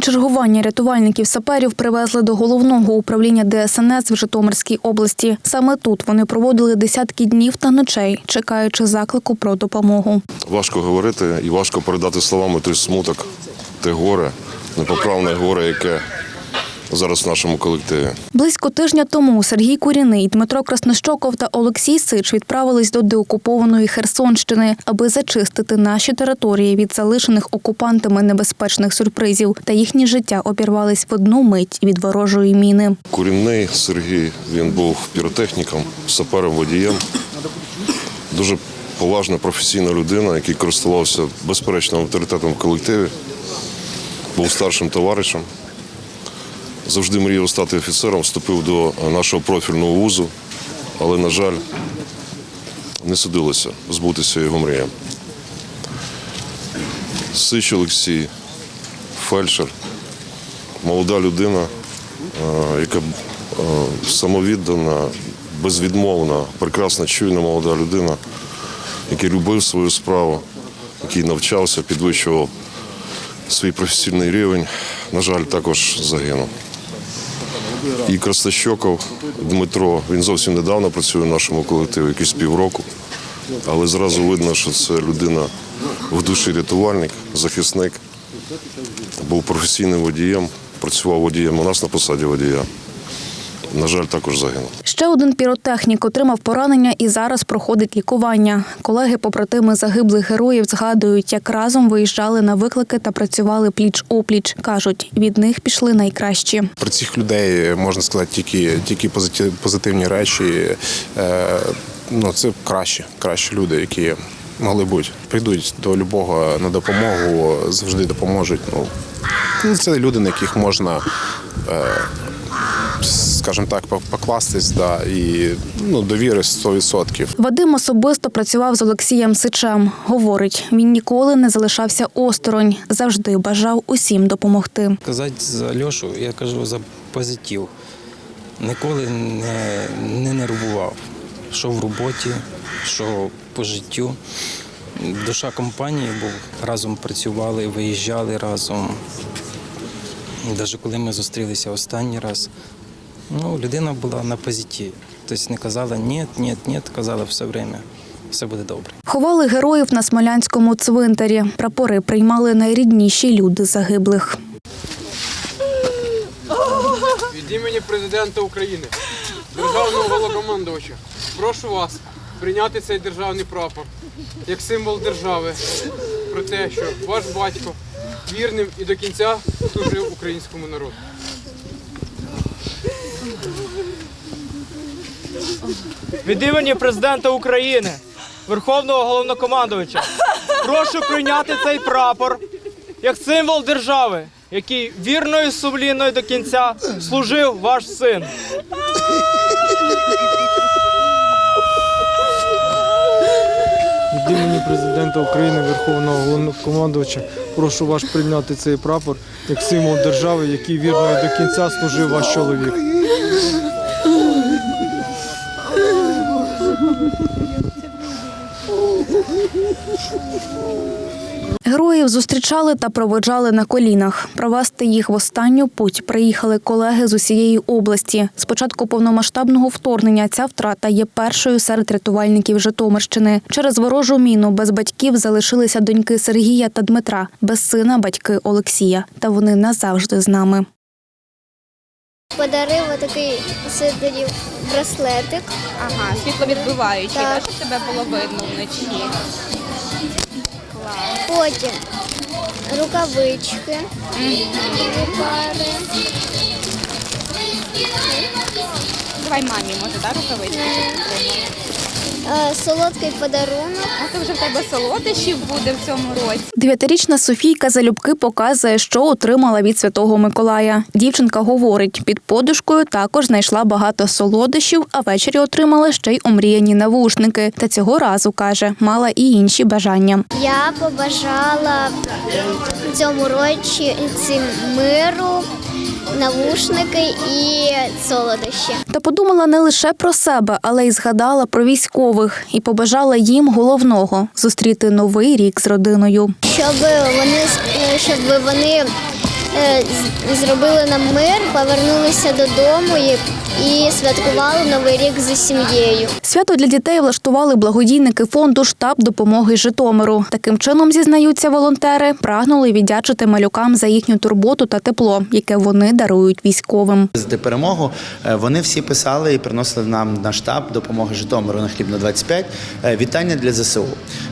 Чергування рятувальників саперів привезли до головного управління ДСНС в Житомирській області. Саме тут вони проводили десятки днів та ночей, чекаючи заклику про допомогу. Важко говорити і важко передати словами той смуток, те горе, непоправне горе, яке зараз в нашому колективі. Близько тижня тому Сергій Куріний, Дмитро Краснощоков та Олексій Сич відправились до деокупованої Херсонщини, аби зачистити наші території від залишених окупантами небезпечних сюрпризів. Та їхнє життя обірвались в одну мить від ворожої міни. Курінний Сергій, він був піротехніком, сапером водієм. Дуже поважна професійна людина, який користувався безперечним авторитетом в колективі, був старшим товаришем. Завжди мріяв стати офіцером, вступив до нашого профільного вузу, але, на жаль, не судилося збутися його мріям. Сич Олексій, фельдшер, молода людина, е, яка е, самовіддана, безвідмовна, прекрасна, чуйна молода людина, який любив свою справу, який навчався, підвищував свій професійний рівень. На жаль, також загинув. І Крастащоков Дмитро, він зовсім недавно працює в нашому колективі, якісь півроку. Але зразу видно, що це людина в душі рятувальник, захисник, був професійним водієм, працював водієм у нас на посаді водія. На жаль, також загинув. Ще один піротехнік отримав поранення і зараз проходить лікування. Колеги побратими загиблих героїв згадують, як разом виїжджали на виклики та працювали пліч опліч. кажуть, від них пішли найкращі. Про цих людей можна сказати тільки, тільки позитив- позитивні речі. Е, ну, це кращі, кращі люди, які могли бути. Прийдуть до любого на допомогу, завжди допоможуть. Ну, ну, це люди, на яких можна. Скажімо так, покластись, да, і ну, довіри 100%. Вадим особисто працював з Олексієм Сичем. Говорить, він ніколи не залишався осторонь, завжди бажав усім допомогти. Казати за Льошу, я кажу за позитив. Ніколи не, не нервував. Що в роботі, що по життю. Душа компанії був. Разом працювали, виїжджали разом. Навіть коли ми зустрілися останній раз, ну, людина була на позитиві. Тобто не казала ні, ні, ні, казала все время, все буде добре. Ховали героїв на Смолянському цвинтарі. Прапори приймали найрідніші люди загиблих. Від імені президента України, державного головнокомандувача, прошу вас прийняти цей державний прапор як символ держави про те, що ваш батько вірним і до кінця служив українському народу. Від імені президента України, Верховного головнокомандувача, прошу прийняти цей прапор як символ держави, який вірно і сумлінно до кінця служив ваш син. Від імені президента України, Верховного Головнокомандувача, прошу вас прийняти цей прапор як символ держави, який вірно і до кінця служив ваш чоловік. Героїв зустрічали та проводжали на колінах. Провести їх в останню путь приїхали колеги з усієї області. З початку повномасштабного вторгнення ця втрата є першою серед рятувальників Житомирщини. Через ворожу міну без батьків залишилися доньки Сергія та Дмитра, без сина батьки Олексія. Та вони назавжди з нами. Подарив отакий сидорів браслетик. Ага, світловідбиваючий, Так. так. щоб тебе було видно вночі. Потім рукавички. Дві пари. Давай мамі, може, так, рукавички щоб підтримала. е, Солодкий подарунок. А то вже в тебе солодощів буде в цьому році. Дев'ятирічна Софійка залюбки показує, що отримала від Святого Миколая. Дівчинка говорить, під подушкою також знайшла багато солодощів, а ввечері отримала ще й омріяні навушники. Та цього разу каже, мала і інші бажання. Я побажала цьому році цим миру, навушники і солодощі. Та подумала не лише про себе, але й згадала про військових і побажала їм головного зустріти новий рік з родиною. Щоб вони, щоб вони зробили нам мир, повернулися додому і, і святкували Новий рік зі сім'єю. Свято для дітей влаштували благодійники фонду штаб допомоги Житомиру. Таким чином, зізнаються волонтери, прагнули віддячити малюкам за їхню турботу та тепло, яке вони дарують військовим. За перемогу е, вони всі писали і приносили нам на штаб допомоги Житомиру на хліб на 25 е, вітання для ЗСУ.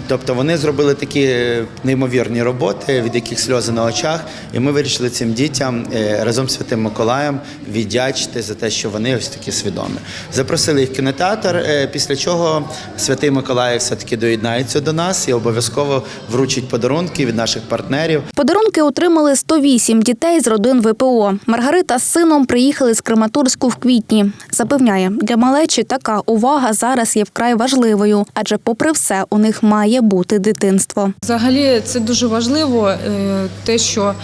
Тобто вони зробили такі е, неймовірні роботи, від яких сльози на очах, і ми вирішили цим дітям е, разом з Святим Миколаєм віддячити за те, що вони ось такі свідомі. Запросили їх в кінотеатр, е, після чого Святий Миколай все-таки доєднається до нас і обов'язково вручить подарунки від наших партнерів. Подарунки отримали 108 дітей з родин ВПО. Маргарита з сином приїхали з Краматорську в квітні. Запевняє, для малечі така увага зараз є вкрай важливою, адже, попри все, у них має бути дитинство. Взагалі це дуже важливо, е, те, що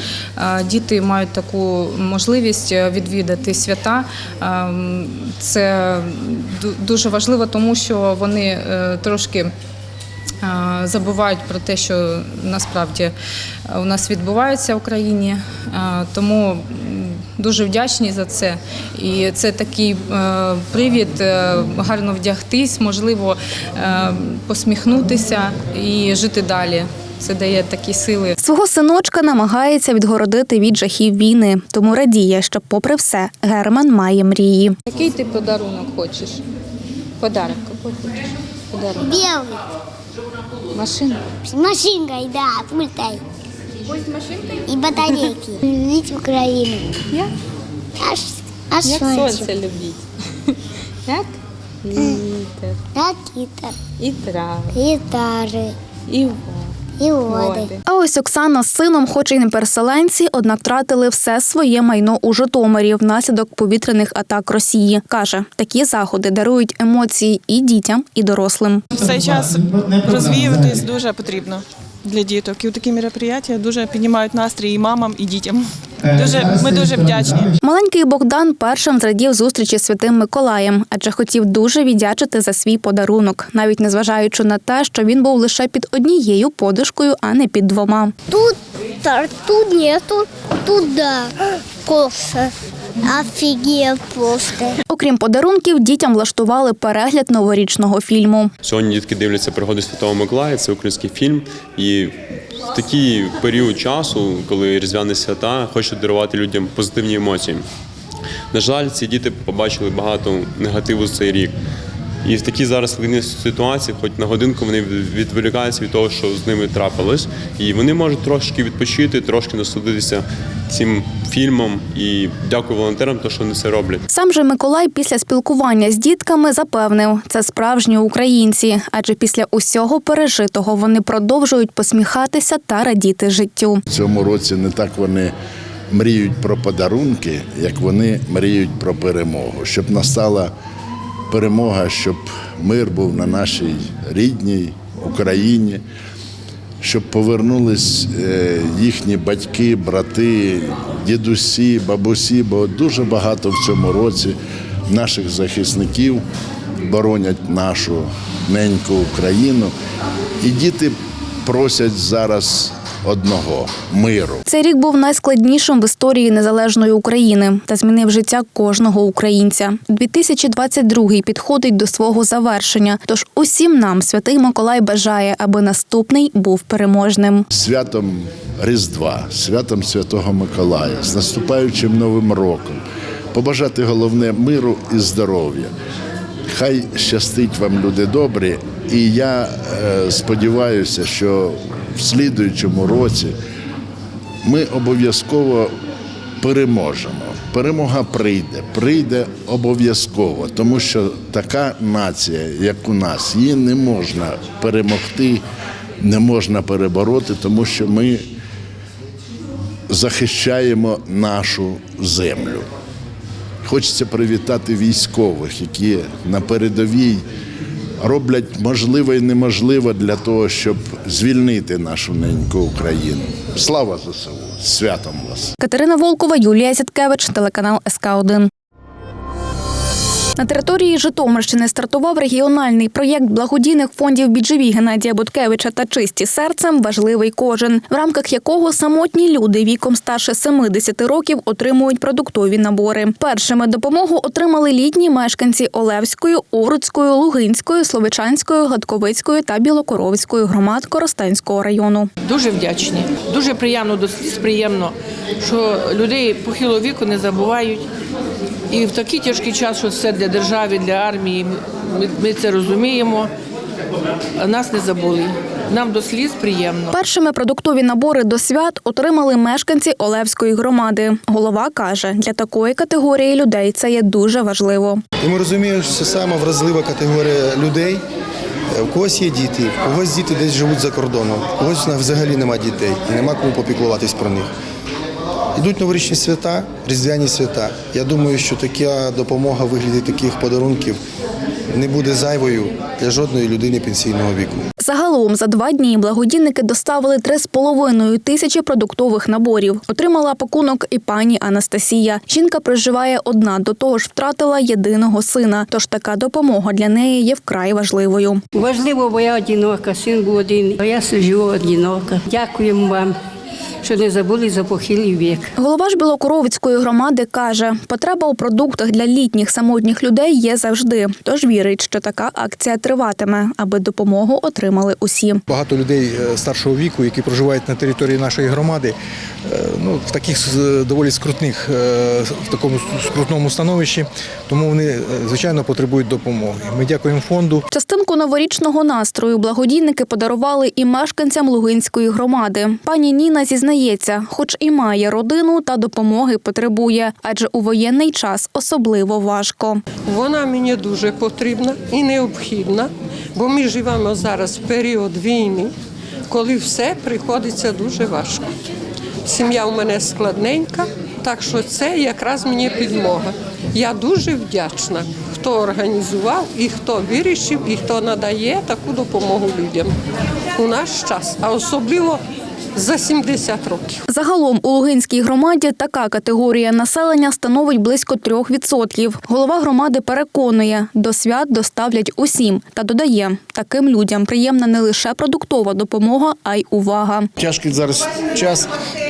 діти мають таку можливість е, відвідати свята. Е, Це дуже важливо, тому що вони е, трошки е, забувають про те, що насправді у нас відбувається в Україні. Тому дуже вдячні за це. І це такий привід гарно вдягтись, можливо, посміхнутися і жити далі. Це дає такі сили. Свого синочка намагається відгородити від жахів війни, тому радіє, що, попри все, Герман має мрії. Який ти подарунок хочеш? Подарок який хочеш? Подарунок. Білий. Машину. З машинкою, да, пультай. Машинкою? І батарейки. Любіть Україну. Як? Аж, аж Як сонце. сонце любіть. Як? Вітер, Ракіта, і трави, гітари, і води. І води. А ось Оксана з сином, хоч і не переселенці, однак втратили все своє майно у Житомирі внаслідок повітряних атак Росії. Каже, такі заходи дарують емоції і дітям, і дорослим. В цей час розвіюватись дуже потрібно для діток. І такі мероприятия дуже піднімають настрій і мамам, і дітям. Дуже ми дуже вдячні. Маленький Богдан першим зрадів зустрічі з святим Миколаєм, адже хотів дуже віддячити за свій подарунок, навіть незважаючи на те, що він був лише під однією подушкою, а не під двома. Тут, та- тут нету, тут да. Коса. Офігел просто. Окрім подарунків, дітям влаштували перегляд новорічного фільму. Сьогодні дітки дивляться пригоди Святого Миколая, це український фільм. І в такий період часу, коли різдвяні свята, хочуть дарувати людям позитивні емоції. На жаль, ці діти побачили багато негативу за цей рік. І в такій зараз ситуації, хоч на годинку вони відволікаються від того, що з ними трапилось, і вони можуть трошки відпочити, трошки насолодитися цим фільмом. І дякую волонтерам, то що вони це роблять. Сам же Миколай після спілкування з дітками запевнив, це справжні українці, адже після усього пережитого вони продовжують посміхатися та радіти життю. В цьому році не так вони мріють про подарунки, як вони мріють про перемогу. Щоб настала перемога, щоб мир був на нашій рідній Україні, щоб повернулись е, їхні батьки, брати, дідусі, бабусі, бо дуже багато в цьому році наших захисників боронять нашу неньку Україну. І діти просять зараз одного миру. Цей рік був найскладнішим в історії незалежної України та змінив життя кожного українця. 2022 підходить до свого завершення. Тож усім нам святий Миколай бажає, аби наступний був переможним. святом Різдва, святом Святого Миколая, з наступаючим Новим роком. Побажати головне миру і здоров'я. Хай щастить вам, люди добрі, і я е, сподіваюся, що в слідуючому році ми обов'язково переможемо. Перемога прийде, прийде обов'язково, тому що така нація, як у нас, її не можна перемогти, не можна перебороти, тому що ми захищаємо нашу землю. Хочеться привітати військових, які на передовій роблять можливе і неможливе для того, щоб звільнити нашу неньку Україну. Слава ЗСУ! Святом вас! Катерина Волкова, Юлія Зіткевич, телеканал СК 1 На території Житомирщини стартував регіональний проєкт благодійних фондів Біджеві Геннадія Буткевича та чисті серцем важливий кожен, в рамках якого самотні люди віком старше 70 років отримують продуктові набори. Першими допомогу отримали літні мешканці Олевської, Овруцької, Лугинської, Словичанської, Гладковицької та Білокоровської громад Коростенського району. Дуже вдячні. Дуже приємно до приємно, що людей похилого віку не забувають. І в такий тяжкий час, що це для держави, для армії, ми, ми це розуміємо. Нас не забули. Нам до сліз приємно. Першими продуктові набори до свят отримали мешканці Олевської громади. Голова каже, для такої категорії людей це є дуже важливо. І ми розуміємо, що це саме вразлива категорія людей. У когось є діти, у когось діти десь живуть за кордоном, у когось взагалі нема дітей і нема кому попіклуватись про них. Йдуть новорічні свята, різдвяні свята. Я думаю, що така допомога в вигляді таких подарунків не буде зайвою для жодної людини пенсійного віку. Загалом за два дні благодійники доставили 3,5 тисячі продуктових наборів. Отримала пакунок і пані Анастасія. Жінка проживає одна, до того ж втратила єдиного сина. Тож така допомога для неї є вкрай важливою. Важливо, бо я одинока, син був один, а я живу одинока. Дякуємо вам, що не забули за похилий вік. Голова ж Білокоровицької громади каже, потреба у продуктах для літніх самотніх людей є завжди. Тож вірить, що така акція триватиме, аби допомогу отримали усі. Багато людей е, старшого віку, які проживають на території нашої громади, е, ну, в таких з- доволі скрутних, е, в такому скрутному становищі, тому вони, е, звичайно, потребують допомоги. Ми дякуємо фонду. Частинку новорічного настрою благодійники подарували і мешканцям Лугинської громади. Пані Ніна зізнається, хоч і має родину, та допомоги потребує, адже у воєнний час особливо важко. Вона мені дуже потрібна і необхідна, бо ми живемо зараз в період війни, коли все приходиться дуже важко. Сім'я у мене складненька, так що це якраз мені підмога. Я дуже вдячна, хто організував і хто вирішив, і хто надає таку допомогу людям у наш час, а особливо за 70 років. Загалом у Лугинській громаді така категорія населення становить близько 3%. Голова громади переконує, до свят доставлять усім та додає, таким людям приємна не лише продуктова допомога, а й увага. Тяжкий зараз час,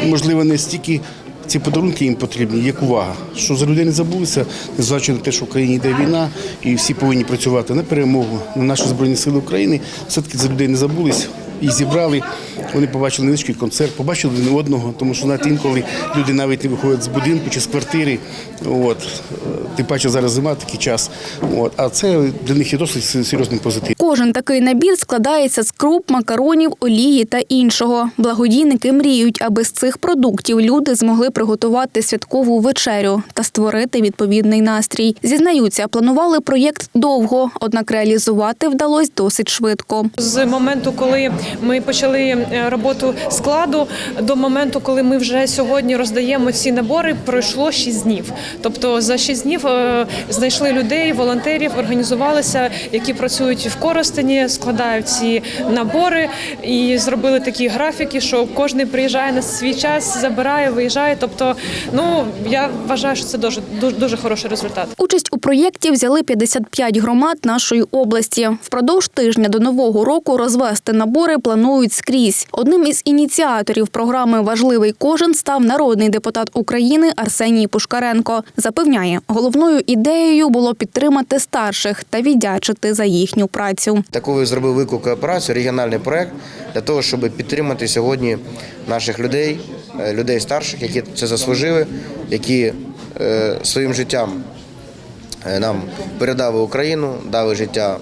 можливо, не стільки ці подарунки їм потрібні, як увага. Що за людей не забулися, незважаючи на те, що в Україні йде війна, і всі повинні працювати на перемогу, на наші Збройні Сили України. Все-таки за людей не забулись. І зібрали, вони побачили невеличкий концерт, побачили один одного, тому що знаєте, інколи люди навіть не виходять з будинку чи з квартири. От. Тим паче зараз зима, такий час. От. А це для них є досить серйозний позитив. Кожен такий набір складається з круп, макаронів, олії та іншого. Благодійники мріють, аби з цих продуктів люди змогли приготувати святкову вечерю та створити відповідний настрій. Зізнаються, планували проєкт довго, однак реалізувати вдалося досить швидко. З моменту, коли ми почали е, роботу складу, до моменту, коли ми вже сьогодні роздаємо ці набори, пройшло 6 днів. Тобто за 6 днів е, знайшли людей, волонтерів, організувалися, які працюють в Коростені, складають ці набори і зробили такі графіки, що кожен приїжджає на свій час, забирає, виїжджає. Тобто, ну я вважаю, що це дуже дуже, дуже хороший результат. Участь у проєкті взяли 55 громад нашої області. Впродовж тижня до нового року розвести набори планують скрізь. Одним із ініціаторів програми Важливий кожен став народний депутат України Арсеній Пушкаренко. Запевняє, головною ідеєю було підтримати старших та віддячити за їхню працю. Таку зробив велику кооперацію, регіональний проект для того, щоб підтримати сьогодні наших людей, е, людей старших, які це заслужили, які е, своїм життям нам передали Україну, дали життя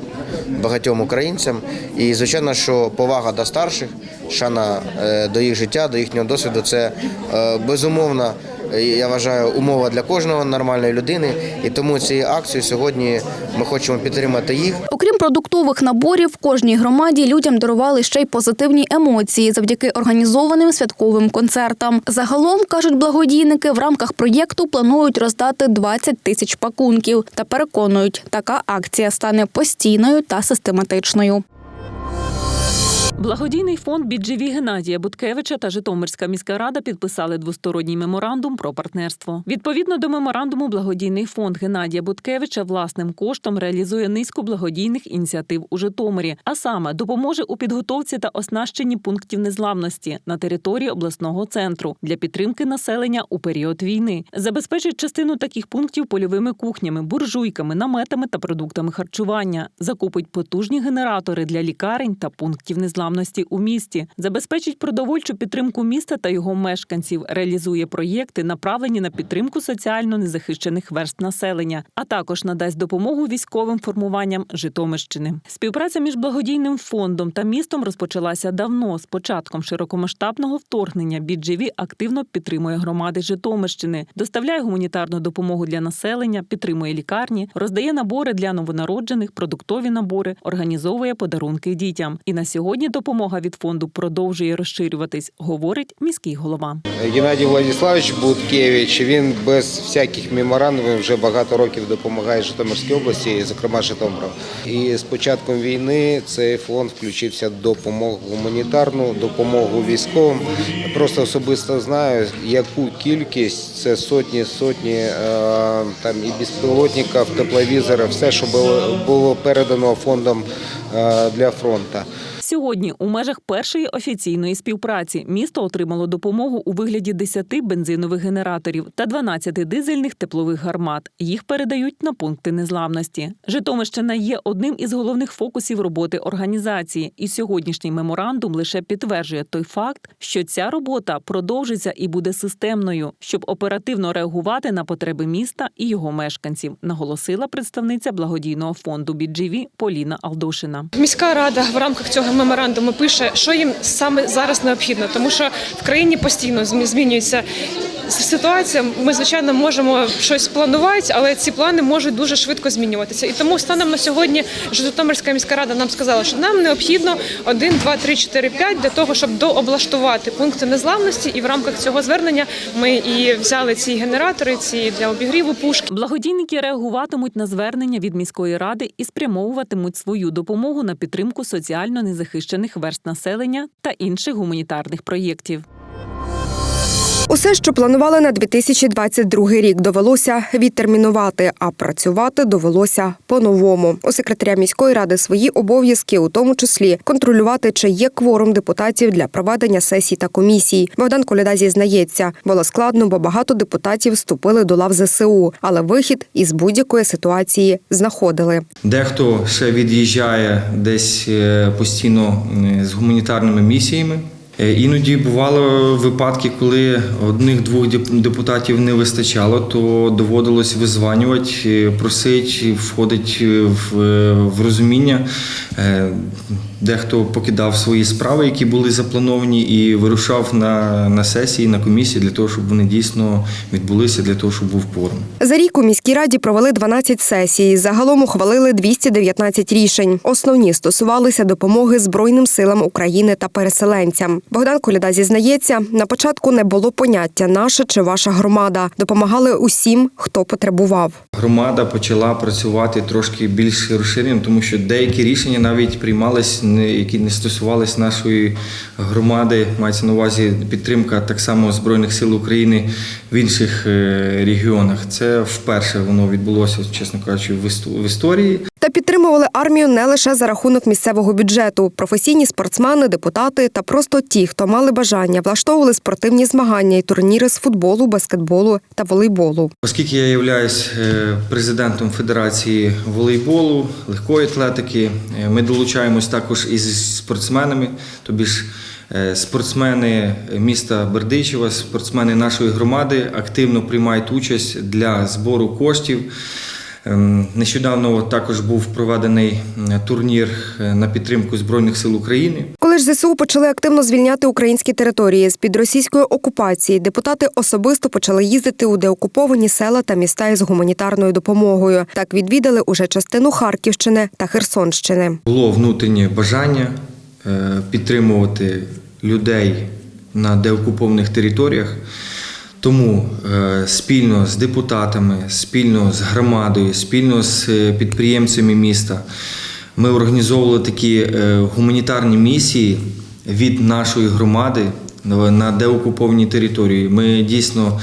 багатьом українцям. І звичайно, що повага до старших, шана е, до їх життя, до їхнього досвіду це е, безумовна. е, Я вважаю, умова для кожного нормальної людини, і тому цією акцією сьогодні ми хочемо підтримати їх. Окрім продуктових наборів, в кожній громаді людям дарували ще й позитивні емоції завдяки організованим святковим концертам. Загалом кажуть благодійники, в рамках проєкту планують роздати 20 тисяч пакунків та переконують, така акція стане постійною та систематичною. Благодійний фонд «Біджеві» Геннадія Буткевича та Житомирська міська рада підписали двосторонній меморандум про партнерство. Відповідно до меморандуму, благодійний фонд Геннадія Буткевича власним коштом реалізує низку благодійних ініціатив у Житомирі, а саме допоможе у підготовці та оснащенні пунктів незламності на території обласного центру для підтримки населення у період війни, забезпечить частину таких пунктів польовими кухнями, буржуйками, наметами та продуктами харчування, закупить потужні генератори для лікарень та пунктів незламності у місті, забезпечить продовольчу підтримку міста та його мешканців, реалізує проєкти, направлені на підтримку соціально незахищених верст населення, а також надасть допомогу військовим формуванням Житомирщини. Співпраця між благодійним фондом та містом розпочалася давно. З початком широкомасштабного вторгнення Біджеві активно підтримує громади Житомирщини, доставляє гуманітарну допомогу для населення, підтримує лікарні, роздає набори для новонароджених, продуктові набори, організовує подарунки дітям. І на сьогодні допомога від фонду продовжує розширюватись, говорить міський голова. Геннадій Владиславович Буткевич. Він без всяких меморандумів вже багато років допомагає Житомирській області, зокрема Житомиру. І з початком війни цей фонд включився допомогу гуманітарну, допомогу військовим. Просто особисто знаю, яку кількість це сотні, сотні е, там і безпілотників, тепловізорів, все, що було, було передано фондом е, для фронту. Сьогодні у межах першої офіційної співпраці місто отримало допомогу у вигляді 10 бензинових генераторів та 12 дизельних теплових гармат. Їх передають на пункти незламності. Житомирщина є одним із головних фокусів роботи організації, і сьогоднішній меморандум лише підтверджує той факт, що ця робота продовжиться і буде системною, щоб оперативно реагувати на потреби міста і його мешканців, наголосила представниця благодійного фонду «Біджеві» Поліна Алдошина. Міська рада в рамках цього меморандуму пише, що їм саме зараз необхідно, тому що в країні постійно змі- змінюється ситуація. Ми звичайно можемо щось планувати, але ці плани можуть дуже швидко змінюватися. І тому станом на сьогодні Житомирська міська рада нам сказала, що нам необхідно 1, 2, 3, 4, 5 для того, щоб дооблаштувати пункти незламності. І в рамках цього звернення ми і взяли ці генератори, ці для обігріву пушки. Благодійники реагуватимуть на звернення від міської ради і спрямовуватимуть свою допомогу на підтримку соціально незахищених верст населення та інших гуманітарних проєктів. Усе, що планували на 2022 рік, довелося відтермінувати, а працювати довелося по-новому. У секретаря міської ради свої обов'язки, у тому числі контролювати, чи є кворум депутатів для проведення сесій та комісій. Богдан Коляда зізнається, було складно, бо багато депутатів вступили до лав ЗСУ, але вихід із будь-якої ситуації знаходили. Дехто ще від'їжджає десь е, постійно з гуманітарними місіями. Е, Іноді бували випадки, коли одних-двох деп- депутатів не вистачало, то доводилось визванювати, е, просити, входить е, в розуміння. Дехто покидав свої справи, які були заплановані, і вирушав на, на сесії, на комісії для того, щоб вони дійсно відбулися, для того, щоб був кворум. За рік у міській раді провели 12 сесій. Загалом ухвалили 219 рішень. Основні стосувалися допомоги Збройним силам України та переселенцям. Богдан Коляда зізнається, на початку не було поняття наша чи ваша громада. Допомагали усім, хто потребував. Громада почала працювати трошки більш розширено, тому що деякі рішення навіть приймались, які не стосувались нашої громади. Мається на увазі підтримка так само Збройних сил України в інших е, регіонах. Це вперше воно відбулося, чесно кажучи, в історії. Підтримували армію не лише за рахунок місцевого бюджету. Професійні спортсмени, депутати та просто ті, хто мали бажання, влаштовували спортивні змагання і турніри з футболу, баскетболу та волейболу. Оскільки я являюсь е, президентом Федерації волейболу, легкої атлетики, е, ми долучаємось також із спортсменами, тобі ж е, спортсмени міста Бердичева, спортсмени нашої громади активно приймають участь для збору коштів. Ем, Нещодавно також був проведений турнір е, на підтримку Збройних сил України. Коли ж ЗСУ почали активно звільняти українські території з під російської окупації, депутати особисто почали їздити у деокуповані села та міста із гуманітарною допомогою. Так відвідали уже частину Харківщини та Херсонщини. Було внутрішнє бажання е, підтримувати людей на деокупованих територіях. Тому е, спільно з депутатами, спільно з громадою, спільно з е, підприємцями міста Ми організовували такі е, гуманітарні місії від нашої громади на деокупованій території. Ми дійсно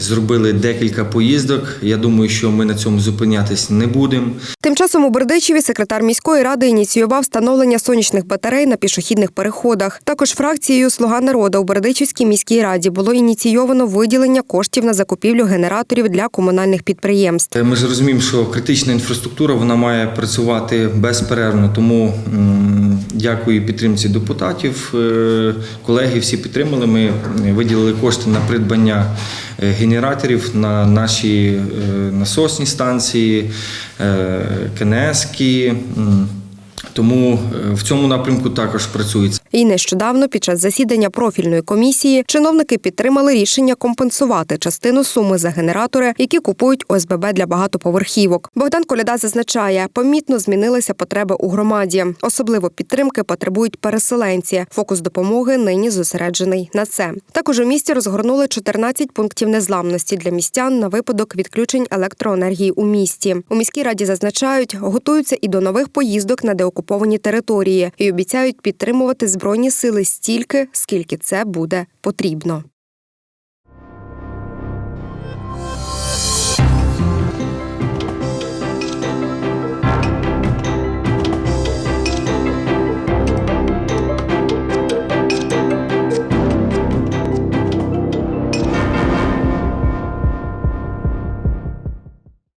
зробили декілька поїздок. Я думаю, що ми на цьому зупинятись не будемо. Тим часом у Бердичеві секретар міської ради ініціював встановлення сонячних батарей на пішохідних переходах. Також фракцією Слуга народу у Бердичівській міській раді було ініційовано виділення коштів на закупівлю генераторів для комунальних підприємств. Е, Ми ж розуміємо, що критична інфраструктура вона має працювати безперервно. Тому дякую підтримці депутатів. Е, Колеги всі підтримали. Ми виділили кошти на придбання е, генераторів на наші е, насосні станції, е, КНСки. Тому е, в цьому напрямку також працюється. І нещодавно під час засідання профільної комісії чиновники підтримали рішення компенсувати частину суми за генератори, які купують ОСББ для багатоповерхівок. Богдан Коляда зазначає, помітно змінилися потреби у громаді. Особливо підтримки потребують переселенці. Фокус допомоги нині зосереджений на це. Також у місті розгорнули 14 пунктів незламності для містян на випадок відключень електроенергії у місті. У міській раді зазначають, готуються і до нових поїздок на деокуповані території і обіцяють підтримувати збройні сили стільки, скільки це буде потрібно.